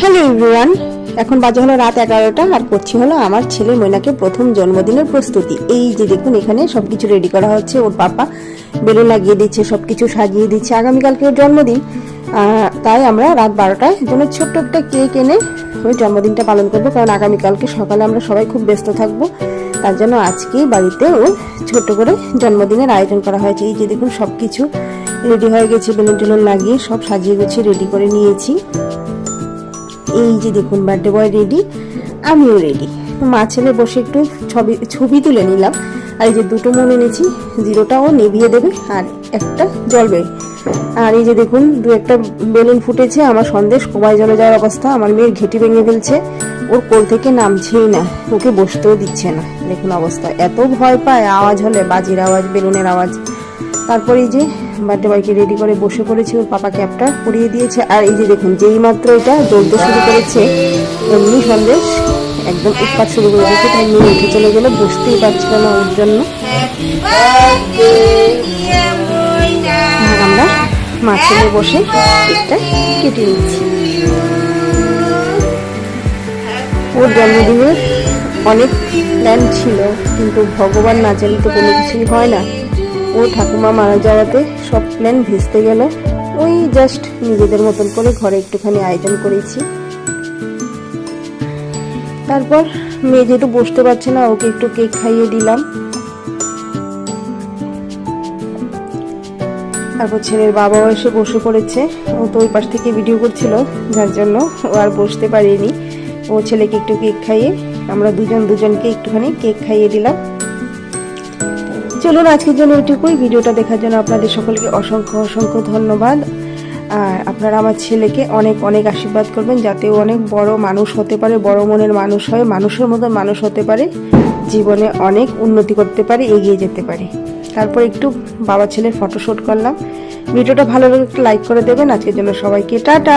Hello everyone এখন বাজে হলো রাত এগারোটা আর করছি হলো আমার ছেলে ময়নাকে প্রথম জন্মদিনের প্রস্তুতি। এই যে দেখুন, এখানে সবকিছু রেডি করা হচ্ছে, ওর পাপা বেলুন লাগিয়ে দিচ্ছে, সবকিছু সাজিয়ে দিচ্ছে। আগামীকালকে ওর জন্মদিন তাই আমরা রাত বারোটায় জন্য ছোট্ট একটা কেক এনে ওই জন্মদিনটা পালন করব। কারণ আগামীকালকে সকালে আমরা সবাই খুব ব্যস্ত থাকব। তার জন্য আজকেই বাড়িতে ওর ছোট্ট করে জন্মদিনের আয়োজন করা হয়েছে। এই যে দেখুন সব কিছু রেডি হয়ে গেছে, বেলুন টেলুন লাগিয়ে সব সাজিয়ে গুছিয়ে রেডি করে নিয়েছি। এই যে দেখুন বার্থডে বয় রেডি আমিও রেডি মা ছেলে বসে একটু ছবি ছবি তুলে নিলাম। আর এই যে দুটো মন এনেছি, জিরোটাও নেভিয়ে দেবে, আর একটা জ্বলবে আর এই যে দেখুন, দু একটা বেলুন ফুটেছে, আমার সন্দেশ, কোবাই জলে যাওয়ার অবস্থা, আমার মেয়ের ঘেটি ভেঙে ফেলছে, ওর কোল থেকে নামছেই না, ওকে বসতেও দিচ্ছে না। দেখুন অবস্থা, এত ভয় পায়, আওয়াজ হলে, বাজির আওয়াজ, বেলুনের আওয়াজ। তারপরে এই যে বার্থডে বয়কে রেডি করে বসে পড়েছি ওর পাপা ক্যাপটা পরিয়ে দিয়েছে। আর এই যে দেখুন, যেই মাত্র এটা জ্বলতে শুরু করেছে, এমনি সন্দেশ একদম উৎপাত শুরু করে দিয়েছে তাই নিয়ে উঠে চলে গেলে, বসতেই পারছিল না ওর জন্য। আমরা মা ছেলে বসে কেকটা কেটে নিচ্ছি। ওর জন্মদিনের অনেক প্ল্যান ছিল, কিন্তু ভগবান না চাইলে তো কোনো কিছুই হয় না। ও ঠাকুমা মারা যাওয়াতে সব প্ল্যান ভেস্তে গেল। ওই জাস্ট নিজেদের মতন করে ঘরে একটুখানি আয়োজন করেছি। তারপর মেয়ে যেহেতু বসতে পারছে না, ওকে একটু কেক খাইয়ে দিলাম। তারপর ছেলের বাবাও এসে বসে পড়েছে। ও তো ওই পাশ থেকে ভিডিও করছিল, যার জন্য ও আর বসতে পারিনি। ও ছেলেকে একটু কেক খাইয়ে, আমরা দুজন দুজনকে একটুখানি কেক খাইয়ে দিলাম। চলুন আজকের জন্য এটুকুই ভিডিওটা দেখার জন্য আপনাদের সকলকে অসংখ্য অসংখ্য ধন্যবাদ। আর আপনারা আমার ছেলেকে অনেক অনেক আশীর্বাদ করবেন যাতে ও অনেক বড় মানুষ হতে পারে, বড় মনের মানুষ হয়, মানুষের মতো মানুষ হতে পারে, জীবনে অনেক উন্নতি করতে পারে, এগিয়ে যেতে পারে। তারপর একটু বাবা ছেলের ফটোশ্যুট করলাম। ভিডিওটা ভালো একটু লাইক করে দেবেন। আজকের জন্য সবাইকে টাটা।